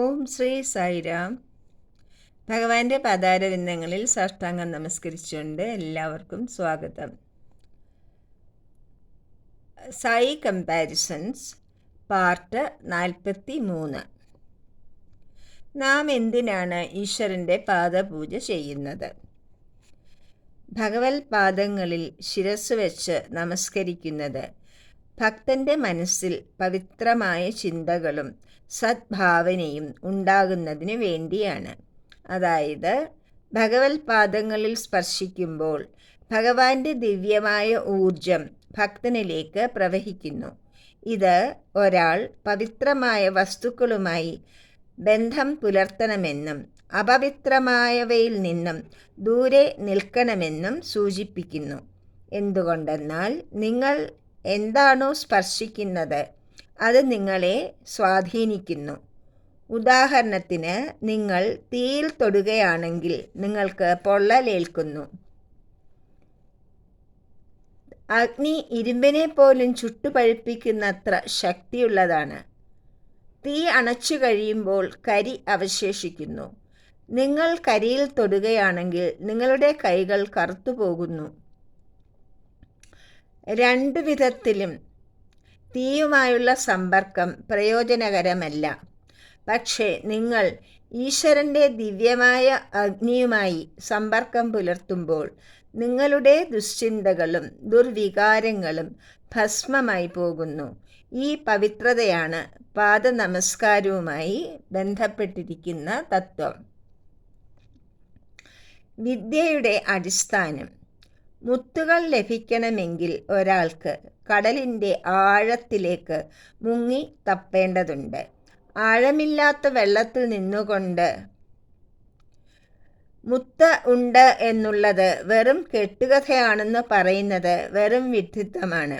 ഓം ശ്രീ സായിരാം. ഭഗവാന്റെ പാതാരവിന്ദങ്ങളിൽ സാഷ്ടാംഗം നമസ്കരിച്ചുകൊണ്ട് എല്ലാവർക്കും സ്വാഗതം. സായി കമ്പാരിസൺസ് പാർട്ട് നാൽപ്പത്തി മൂന്ന് നാം എന്തിനാണ് ഈശ്വരന്റെ പാദപൂജ ചെയ്യുന്നത്? ഭഗവത് പാദങ്ങളിൽ ശിരസ് വെച്ച് നമസ്കരിക്കുന്നത് ഭക്തന്റെ മനസ്സിൽ പവിത്രമായ ചിന്തകളും സദ്ഭാവനയും ഉണ്ടാകുന്നതിന് വേണ്ടിയാണ്. അതായത് ഭഗവത് പാദങ്ങളിൽ സ്പർശിക്കുമ്പോൾ ഭഗവാന്റെ ദിവ്യമായ ഊർജം ഭക്തനിലേക്ക് പ്രവഹിക്കുന്നു. ഇത് ഒരാൾ പവിത്രമായ വസ്തുക്കളുമായി ബന്ധം പുലർത്തണമെന്നും അപവിത്രമായവയിൽ നിന്നും ദൂരെ നിൽക്കണമെന്നും സൂചിപ്പിക്കുന്നു. എന്തുകൊണ്ടെന്നാൽ നിങ്ങൾ എന്താണോ സ്പർശിക്കുന്നത് അത് നിങ്ങളെ സ്വാധീനിക്കുന്നു. ഉദാഹരണത്തിന് നിങ്ങൾ തീയിൽ തൊടുകയാണെങ്കിൽ നിങ്ങൾക്ക് പൊള്ളലേൽക്കുന്നു. അഗ്നി ഇരുമ്പിനെ പോലും ചുട്ടുപഴുപ്പിക്കുന്നത്ര ശക്തിയുള്ളതാണ്. തീ അണച്ചു കഴിയുമ്പോൾ കരി അവശേഷിക്കുന്നു. നിങ്ങൾ കരിയിൽ തൊടുകയാണെങ്കിൽ നിങ്ങളുടെ കൈകൾ കറുത്തുപോകുന്നു. രണ്ടു വിധത്തിലും തീയുമായുള്ള സമ്പർക്കം പ്രയോജനകരമല്ല. പക്ഷേ നിങ്ങൾ ഈശ്വരന്റെ ദിവ്യമായ അഗ്നിയുമായി സമ്പർക്കം പുലർത്തുമ്പോൾ നിങ്ങളുടെ ദുശ്ചിന്തകളും ദുർവികാരങ്ങളും ഭസ്മമായി പോകുന്നു. ഈ പവിത്രതയാണ് പാദ നമസ്കാരവുമായി ബന്ധപ്പെട്ടിരിക്കുന്ന തത്വം. വിദ്യയുടെ അടിസ്ഥാനം. മുത്തുകൾ ലഭിക്കണമെങ്കിൽ ഒരാൾക്ക് കടലിന്റെ ആഴത്തിലേക്ക് മുങ്ങി തപ്പേണ്ടതുണ്ട്. ആഴമില്ലാത്ത വെള്ളത്തിൽ നിന്നുകൊണ്ട് മുത്ത ഉണ്ട് എന്നുള്ളത് വെറും കെട്ടുകഥയാണെന്ന് പറയുന്നത് വെറും വിഡ്ഢിത്തമാണ്.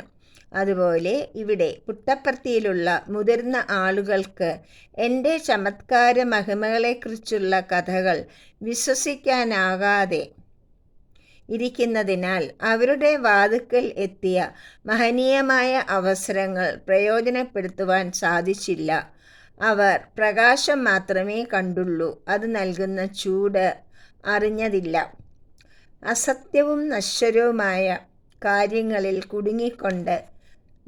അതുപോലെ ഇവിടെ പുട്ടപ്പർത്തിയിലുള്ള മുതിർന്ന ആളുകൾക്ക് എന്റെ ചമത്കാര മഹിമകളെക്കുറിച്ചുള്ള കഥകൾ വിശ്വസിക്കാനാകാതെ ഇരിക്കുന്നതിനാൽ അവരുടെ വാതുക്കൽ എത്തിയ മഹനീയമായ അവസരങ്ങൾ പ്രയോജനപ്പെടുത്തുവാൻ സാധിച്ചില്ല. അവർ പ്രകാശം മാത്രമേ കണ്ടുള്ളൂ അത് നൽകുന്ന ചൂട് അറിഞ്ഞതില്ല. അസത്യവും നശ്വരവുമായ കാര്യങ്ങളിൽ കുടുങ്ങിക്കൊണ്ട്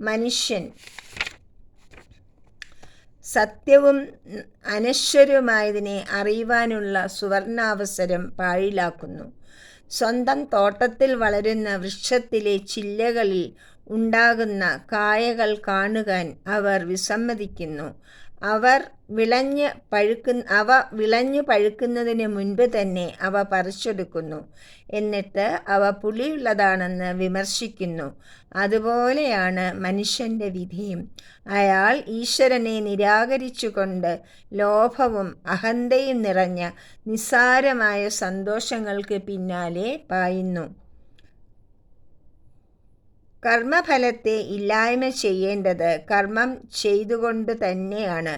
മനുഷ്യൻ സത്യവും അനശ്വരവുമായതിനെ അറിയുവാനുള്ള സുവർണാവസരം പാഴിലാക്കുന്നു. സ്വന്തം തോട്ടത്തിൽ വളരുന്ന വൃക്ഷത്തിലെ ചില്ലകളിൽ ഉണ്ടാകുന്ന കായകൾ കാണുവാൻ അവർ വിസമ്മതിക്കുന്നു. അവർ വിളഞ്ഞ് പഴുക്കു അവ വിളഞ്ഞു പഴുക്കുന്നതിന് മുൻപ് തന്നെ അവ പറിച്ചെടുക്കുന്നു. എന്നിട്ട് അവ പുളിയുള്ളതാണെന്ന് വിമർശിക്കുന്നു. അതുപോലെയാണ് മനുഷ്യന്റെ വിധിയും. അയാൾ ഈശ്വരനെ നിരാകരിച്ചുകൊണ്ട് ലോഭവും അഹന്തയും നിറഞ്ഞ നിസ്സാരമായ സന്തോഷങ്ങൾക്ക് പിന്നാലെ പായുന്നു. കർമ്മഫലത്തെ ഇല്ലായ്മ ചെയ്യേണ്ടത് കർമ്മം ചെയ്തുകൊണ്ട് തന്നെയാണ്.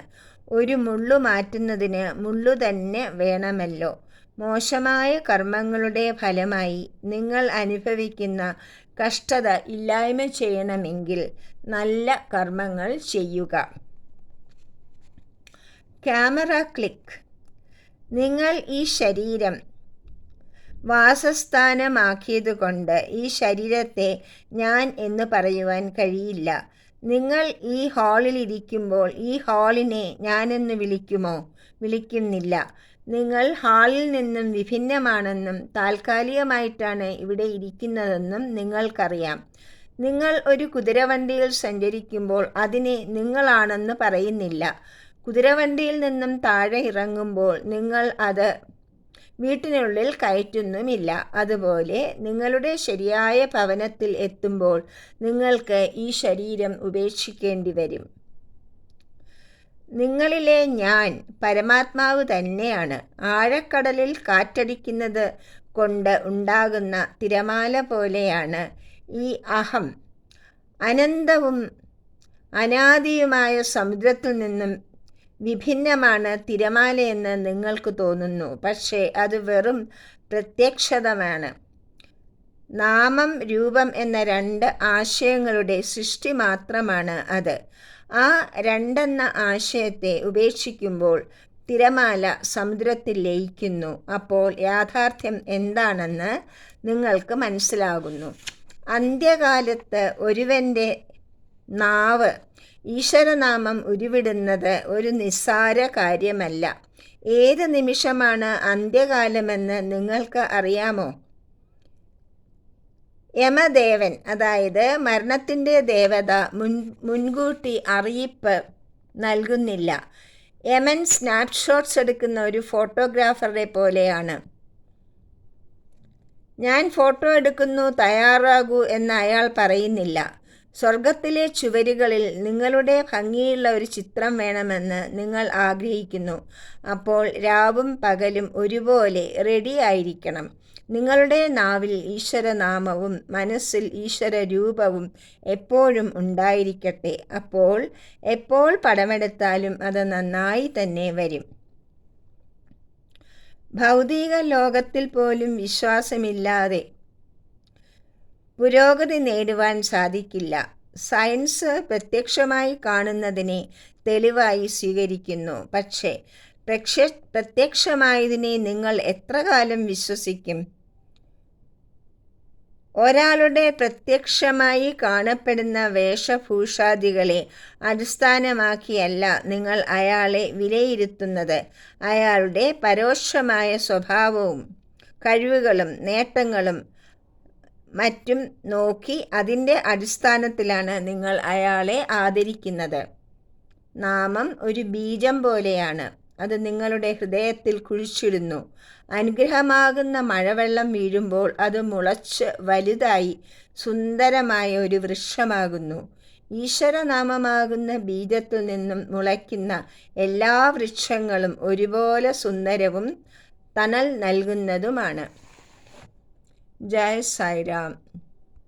ഒരു മുള്ളു മാറ്റുന്നതിന് മുള്ളു തന്നെ വേണമല്ലോ. മോശമായ കർമ്മങ്ങളുടെ ഫലമായി നിങ്ങൾ അനുഭവിക്കുന്ന കഷ്ടത ഇല്ലായ്മ ചെയ്യണമെങ്കിൽ നല്ല കർമ്മങ്ങൾ ചെയ്യുക. Camera click. നിങ്ങൾ ഈ ശരീരം വാസസ്ഥാനമാക്കിയതുകൊണ്ട് ഈ ശരീരത്തെ ഞാൻ എന്ന് പറയുവാൻ കഴിയില്ല. നിങ്ങൾ ഈ ഹാളിൽ ഇരിക്കുമ്പോൾ ഈ ഹാളിനെ ഞാനെന്ന് വിളിക്കുമോ? വിളിക്കുന്നില്ല. നിങ്ങൾ ഹാളിൽ നിന്നും വിഭിന്നമാണെന്നും താൽക്കാലികമായിട്ടാണ് ഇവിടെ ഇരിക്കുന്നതെന്നും നിങ്ങൾക്കറിയാം. നിങ്ങൾ ഒരു കുതിരവണ്ടിയിൽ സഞ്ചരിക്കുമ്പോൾ അതിനെ നിങ്ങളാണെന്ന് പറയുന്നില്ല. കുതിരവണ്ടിയിൽ നിന്നും താഴെ ഇറങ്ങുമ്പോൾ നിങ്ങൾ അത് വീട്ടിനുള്ളിൽ കയറ്റുന്നുമില്ല. അതുപോലെ നിങ്ങളുടെ ശരിയായ ഭവനത്തിൽ എത്തുമ്പോൾ നിങ്ങൾക്ക് ഈ ശരീരം ഉപേക്ഷിക്കേണ്ടി വരും നിങ്ങളിലെ ഞാൻ പരമാത്മാവ് തന്നെയാണ്. ആഴക്കടലിൽ കാറ്റടിക്കുന്നത് കൊണ്ട് ഉണ്ടാകുന്ന തിരമാല പോലെയാണ് ഈ അഹം. അനന്തവും അനാദിയുമായ സമുദ്രത്തിൽ നിന്നും വിഭിന്നമാണ് തിരമാലയെന്ന് നിങ്ങൾക്ക് തോന്നുന്നു. പക്ഷേ അത് വെറും പ്രത്യക്ഷതമാണ്. നാമം രൂപം എന്ന രണ്ട് ആശയങ്ങളുടെ സൃഷ്ടി മാത്രമാണ് അത്. ആ രണ്ടെന്ന ആശയത്തെ ഉപേക്ഷിക്കുമ്പോൾ തിരമാല സമുദ്രത്തിൽ ലയിക്കുന്നു. അപ്പോൾ യാഥാർത്ഥ്യം എന്താണെന്ന് നിങ്ങൾക്ക് മനസ്സിലാകുന്നു. അന്ത്യകാലത്ത് ഒരുവന്റെ നാവ്. ഈശ്വരനാമം ഉരുവിടുന്നത് ഒരു നിസ്സാര കാര്യമല്ല. ഏത് നിമിഷമാണ് അന്ത്യകാലമെന്ന് നിങ്ങൾക്ക് അറിയാമോ? യമദേവൻ അതായത് മരണത്തിന്റെ ദേവത മുൻ മുൻകൂട്ടി അറിയിപ്പ് നൽകുന്നില്ല. യമൻ സ്നാപ്ഷോട്ട്സ് എടുക്കുന്ന ഒരു ഫോട്ടോഗ്രാഫറെ പോലെയാണ്. ഞാൻ ഫോട്ടോ എടുക്കുന്നു തയ്യാറാകൂ എന്ന് അയാൾ പറയുന്നില്ല. സ്വർഗത്തിലെ ചുവരുകളിൽ നിങ്ങളുടെ ഭംഗിയുള്ള ഒരു ചിത്രം വേണമെന്ന് നിങ്ങൾ ആഗ്രഹിക്കുന്നു. അപ്പോൾ രാവും പകലും ഒരുപോലെ റെഡി ആയിരിക്കണം. നിങ്ങളുടെ നാവിൽ ഈശ്വരനാമവും മനസ്സിൽ ഈശ്വര രൂപവും എപ്പോഴും ഉണ്ടായിരിക്കട്ടെ. അപ്പോൾ എപ്പോൾ പടമെടുത്താലും അത് നന്നായി തന്നെ വരും. ഭൗതിക ലോകത്തിൽ പോലും വിശ്വാസമില്ലാതെ പുരോഗതി നേടുവാൻ സാധിക്കില്ല. സയൻസ് പ്രത്യക്ഷമായി കാണുന്നതിനെ തെളിവായി സ്വീകരിക്കുന്നു. പക്ഷേ പ്രക്ഷ പ്രത്യക്ഷമായതിനെ നിങ്ങൾ എത്ര കാലം വിശ്വസിക്കും? ഒരാളുടെ പ്രത്യക്ഷമായി കാണപ്പെടുന്ന വേഷഭൂഷാദികളെ അടിസ്ഥാനമാക്കിയല്ല നിങ്ങൾ അയാളെ വിലയിരുത്തുന്നത്. അയാളുടെ പരോക്ഷമായ സ്വഭാവവും കഴിവുകളും നേട്ടങ്ങളും മറ്റും നോക്കി അതിന്റെ അടിസ്ഥാനത്തിലാണ് നിങ്ങൾ അയാളെ ആദരിക്കുന്നത്. നാമം ഒരു ബീജം പോലെയാണ്. അത് നിങ്ങളുടെ ഹൃദയത്തിൽ കുഴിച്ചിടുന്നു. അനുഗ്രഹമാകുന്ന മഴവെള്ളം വീഴുമ്പോൾ അത് മുളച്ച് വലുതായി സുന്ദരമായ ഒരു വൃക്ഷമാകുന്നു. ഈശ്വരനാമമാകുന്ന ബീജത്തിൽ നിന്നും മുളയ്ക്കുന്ന എല്ലാ വൃക്ഷങ്ങളും ഒരുപോലെ സുന്ദരവും തണൽ നൽകുന്നതുമാണ്. Jai Sairam.